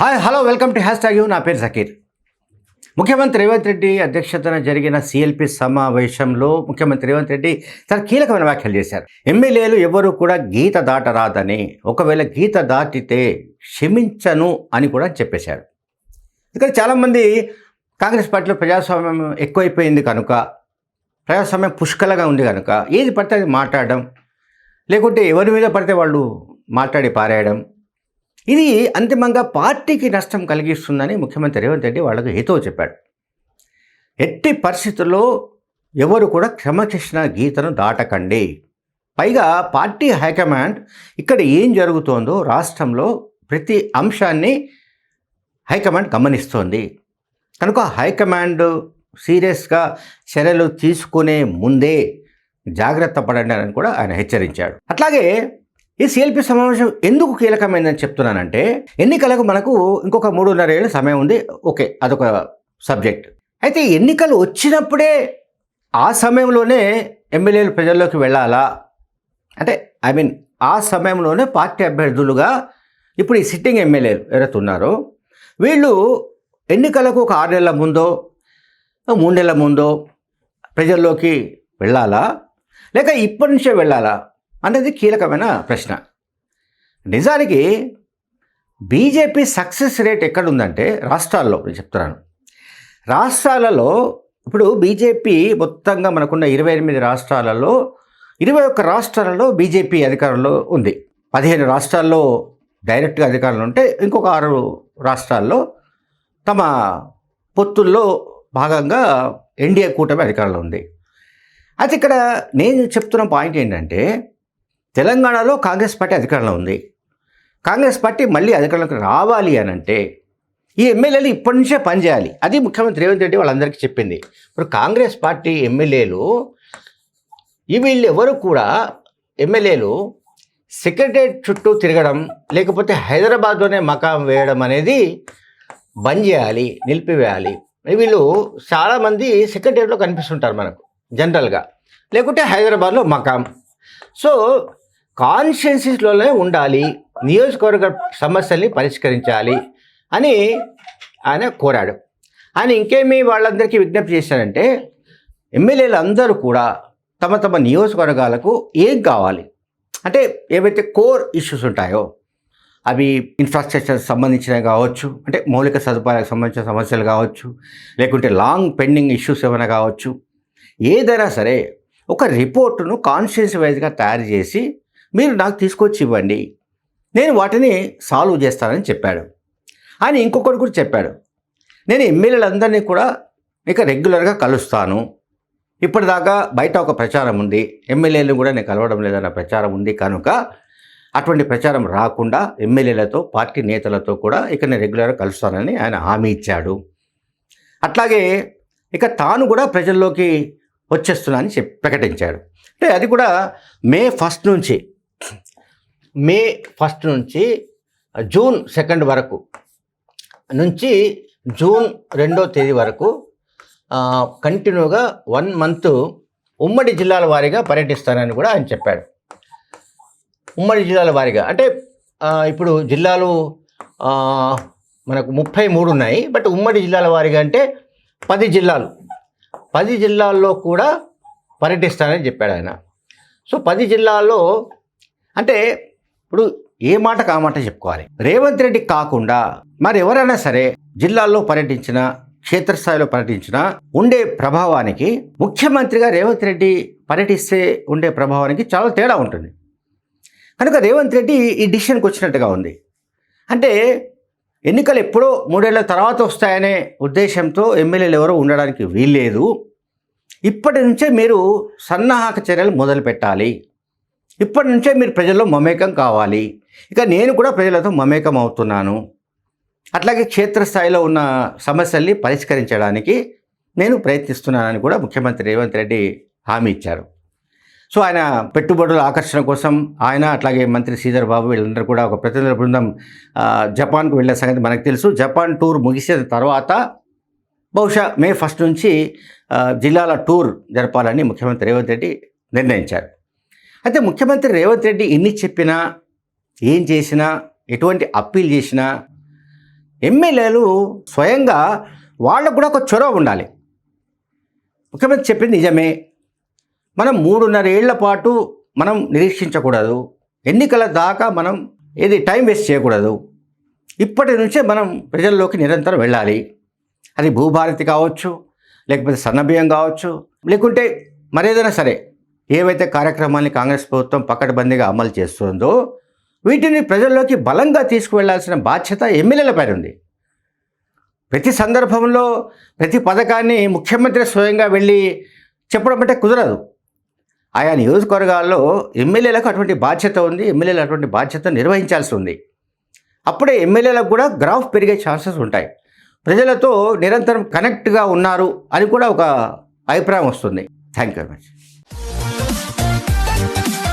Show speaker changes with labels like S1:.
S1: Hi hello welcome to hash tag you. నా పేరు జకీర్. ముఖ్యమంత్రి రేవంత్ రెడ్డి అధ్యక్షతన జరిగిన సిఎల్పి సమావేశంలో ముఖ్యమంత్రి రేవంత్ రెడ్డి చాలా కీలకమైన వ్యాఖ్యలు చేశారు. ఎమ్మెల్యేలు ఎవరు కూడా గీత దాటరాదని ఒకవేళ గీత దాటితే క్షమించను అని కూడా చెప్పేశారు. ఇక్కడ చాలామంది కాంగ్రెస్ పార్టీలో ప్రజాస్వామ్యం ఎక్కువైపోయింది కనుక ప్రజాస్వామ్యం పుష్కలంగా ఉంది కనుక ఏది పడితే అది మాట్లాడడం లేకుంటే ఎవరి మీద పడితే వాళ్ళు మాట్లాడి పారేయడం ఇది అంతిమంగా పార్టీకి నష్టం కలిగిస్తుందని ముఖ్యమంత్రి రేవంత్ రెడ్డి వాళ్ళకు హితవు చెప్పాడు. ఎట్టి పరిస్థితుల్లో ఎవరు కూడా క్రమశిక్షణ గీతను దాటకండి. పైగా పార్టీ హైకమాండ్ ఇక్కడ ఏం జరుగుతోందో రాష్ట్రంలో ప్రతి అంశాన్ని హైకమాండ్ గమనిస్తోంది. కనుక హైకమాండ్ సీరియస్గా చర్యలు తీసుకునే ముందే జాగ్రత్త పడండి అని కూడా ఆయన హెచ్చరించాడు. అట్లాగే ఈ సిఎల్పి సమావేశం ఎందుకు కీలకమైందని చెప్తున్నానంటే ఎన్నికలకు మనకు ఇంకొక మూడున్నర ఏళ్ళ సమయం ఉంది. ఓకే అదొక సబ్జెక్ట్. అయితే ఎన్నికలు వచ్చినప్పుడే ఆ సమయంలోనే ఎమ్మెల్యేలు ప్రజల్లోకి వెళ్ళాలా? అంటే ఐ మీన్ ఆ సమయంలోనే పార్టీ అభ్యర్థులుగా ఇప్పుడు ఈ సిట్టింగ్ ఎమ్మెల్యేలు ఎవరైతే ఉన్నారో వీళ్ళు ఎన్నికలకు ఒక ఆరు నెలల ముందో మూడు నెలల ముందో ప్రజల్లోకి వెళ్ళాలా? లేక ఇప్పటి నుంచే వెళ్ళాలా? అనేది కీలకమైన ప్రశ్న. నిజానికి బీజేపీ సక్సెస్ రేట్ ఎక్కడుందంటే రాష్ట్రాల్లో నేను చెప్తున్నాను. రాష్ట్రాలలో ఇప్పుడు బీజేపీ మొత్తంగా మనకున్న ఇరవై ఎనిమిది రాష్ట్రాలలో ఇరవై ఒక్క రాష్ట్రాలలో బీజేపీ అధికారంలో ఉంది. పదిహేను రాష్ట్రాల్లో డైరెక్ట్గా అధికారంలో ఉంటే ఇంకొక ఆరు రాష్ట్రాల్లో తమ పొత్తుల్లో భాగంగా ఎన్డీఏ కూటమి అధికారంలో ఉంది. అయితే ఇక్కడ నేను చెప్తున్న పాయింట్ ఏంటంటే తెలంగాణలో కాంగ్రెస్ పార్టీ అధికారంలో ఉంది. కాంగ్రెస్ పార్టీ మళ్ళీ అధికారంలోకి రావాలి అని అంటే ఈ ఎమ్మెల్యేలు ఇప్పటి నుంచే పనిచేయాలి అది ముఖ్యమంత్రి రేవంత్ రెడ్డి వాళ్ళందరికీ చెప్పింది. ఇప్పుడు కాంగ్రెస్ పార్టీ ఎమ్మెల్యేలు ఈ వీళ్ళు ఎవరు కూడా ఎమ్మెల్యేలు సెక్రటరేట్ చుట్టూ తిరగడం లేకపోతే హైదరాబాద్లోనే మకాం వేయడం అనేది బంద్ చేయాలి నిలిపివేయాలి. వీళ్ళు చాలామంది సెక్రటరేట్లో కనిపిస్తుంటారు మనకు జనరల్గా. లేకుంటే హైదరాబాద్లో మకాం. సో కాన్స్టిట్యున్సీస్లోనే ఉండాలి నియోజకవర్గ సమస్యల్ని పరిష్కరించాలి అని ఆయన కోరాడు. ఆయన ఇంకేమి వాళ్ళందరికీ విజ్ఞప్తి చేశారంటే ఎమ్మెల్యేలు అందరూ కూడా తమ తమ నియోజకవర్గాలకు ఏం కావాలి? అంటే ఏవైతే కోర్ ఇష్యూస్ ఉంటాయో అవి ఇన్ఫ్రాస్ట్రక్చర్ సంబంధించినవి కావచ్చు అంటే మౌలిక సదుపాయాలకు సంబంధించిన సమస్యలు కావచ్చు లేకుంటే లాంగ్ పెండింగ్ ఇష్యూస్ ఏమైనా కావచ్చు ఏదైనా సరే ఒక రిపోర్టును కాన్స్టిట్యూన్సీ వైజ్గా తయారు చేసి మీరు నాకు తీసుకొచ్చి ఇవ్వండి. నేను వాటిని సాల్వ్ చేస్తానని చెప్పాడు. ఆయన ఇంకొకటి కూడా చెప్పాడు. నేను ఎమ్మెల్యేలందరినీ కూడా ఇక రెగ్యులర్గా కలుస్తాను. ఇప్పటిదాకా బయట ఒక ప్రచారం ఉంది. ఎమ్మెల్యేలు కూడా నేను కలవడం లేదన్న ప్రచారం ఉంది కనుక అటువంటి ప్రచారం రాకుండా ఎమ్మెల్యేలతో పార్టీ నేతలతో కూడా ఇక నేను రెగ్యులర్గా కలుస్తానని ఆయన హామీ ఇచ్చాడు. అట్లాగే ఇక తాను కూడా ప్రజల్లోకి వచ్చేస్తున్నా అని చెప్పి ప్రకటించాడు. అంటే అది కూడా మే ఫస్ట్ నుంచి మే ఫస్ట్ నుంచి జూన్ సెకండ్ వరకు నుంచి జూన్ రెండో తేదీ వరకు కంటిన్యూగా వన్ మంత్ ఉమ్మడి జిల్లాల వారీగా పర్యటిస్తానని కూడా ఆయన చెప్పాడు. ఉమ్మడి జిల్లాల వారీగా అంటే ఇప్పుడు జిల్లాలు మనకు ముప్పై మూడు ఉన్నాయి బట్ ఉమ్మడి జిల్లాల వారీగా అంటే పది జిల్లాలు. పది జిల్లాల్లో కూడా పర్యటిస్తానని చెప్పాడు ఆయన. సో పది జిల్లాల్లో అంటే ఇప్పుడు ఏ మాటకు కామాట మాట చెప్పుకోవాలి? రేవంత్ రెడ్డి కాకుండా మరి ఎవరైనా సరే జిల్లాల్లో పర్యటించిన క్షేత్రస్థాయిలో పర్యటించిన ఉండే ప్రభావానికి ముఖ్యమంత్రిగా రేవంత్ రెడ్డి పర్యటిస్తే ఉండే ప్రభావానికి చాలా తేడా ఉంటుంది. కనుక రేవంత్ రెడ్డి ఈ డిసిషన్కి వచ్చినట్టుగా ఉంది. అంటే ఎన్నికలు ఎప్పుడో మూడేళ్ళ తర్వాత వస్తాయనే ఉద్దేశంతో ఎమ్మెల్యేలు ఎవరో ఉండడానికి వీల్లేదు. ఇప్పటి నుంచే మీరు సన్నాహక చర్యలు మొదలు పెట్టాలి ఇప్పటి నుంచే మీరు ప్రజల్లో మమేకం కావాలి. ఇక నేను కూడా ప్రజలతో మమేకం అవుతున్నాను. అట్లాగే క్షేత్రస్థాయిలో ఉన్న సమస్యల్ని పరిష్కరించడానికి నేను ప్రయత్నిస్తున్నానని కూడా ముఖ్యమంత్రి రేవంత్ రెడ్డి హామీ ఇచ్చారు. సో ఆయన పెట్టుబడుల ఆకర్షణ కోసం ఆయన అట్లాగే మంత్రి శ్రీధర్ బాబు వీళ్ళందరూ కూడా ఒక ప్రతినిధుల బృందం జపాన్కు వెళ్ళిన సంగతి మనకు తెలుసు. జపాన్ టూర్ ముగిసిన తర్వాత బహుశా మే ఫస్ట్ నుంచి జిల్లాల టూర్ జరపాలని ముఖ్యమంత్రి రేవంత్ రెడ్డి నిర్ణయించారు. అయితే ముఖ్యమంత్రి రేవంత్ రెడ్డి ఎన్ని చెప్పినా ఏం చేసినా ఎటువంటి అప్పీల్ చేసినా ఎమ్మెల్యేలు స్వయంగా వాళ్ళకు కూడా ఒక చొరవ ఉండాలి. ముఖ్యమంత్రి చెప్పింది నిజమే. మనం మూడున్నర ఏళ్ళ పాటు మనం నిరీక్షించకూడదు. ఎన్నికల దాకా మనం ఏది టైం వేస్ట్ చేయకూడదు. ఇప్పటి నుంచే మనం ప్రజల్లోకి నిరంతరం వెళ్ళాలి. అది భూభారతి కావచ్చు లేకపోతే సన్నబియ్యం కావచ్చు లేకుంటే మరేదైనా సరే ఏవైతే కార్యక్రమాన్ని కాంగ్రెస్ ప్రభుత్వం పకడ్బందీగా అమలు చేస్తుందో వీటిని ప్రజల్లోకి బలంగా తీసుకువెళ్ళాల్సిన బాధ్యత ఎమ్మెల్యేలపై ఉంది. ప్రతి సందర్భంలో ప్రతి పథకాన్ని ముఖ్యమంత్రి స్వయంగా వెళ్ళి చెప్పడం అంటే కుదరదు. ఆయా నియోజకవర్గాల్లో ఎమ్మెల్యేలకు అటువంటి బాధ్యత ఉంది ఎమ్మెల్యేలు అటువంటి బాధ్యత నిర్వహించాల్సి ఉంది. అప్పుడే ఎమ్మెల్యేలకు కూడా గ్రాఫ్ పెరిగే ఛాన్సెస్ ఉంటాయి. ప్రజలతో నిరంతరం కనెక్ట్గా ఉన్నారు అని కూడా ఒక అభిప్రాయం వస్తుంది. Thank you very much. Thank you.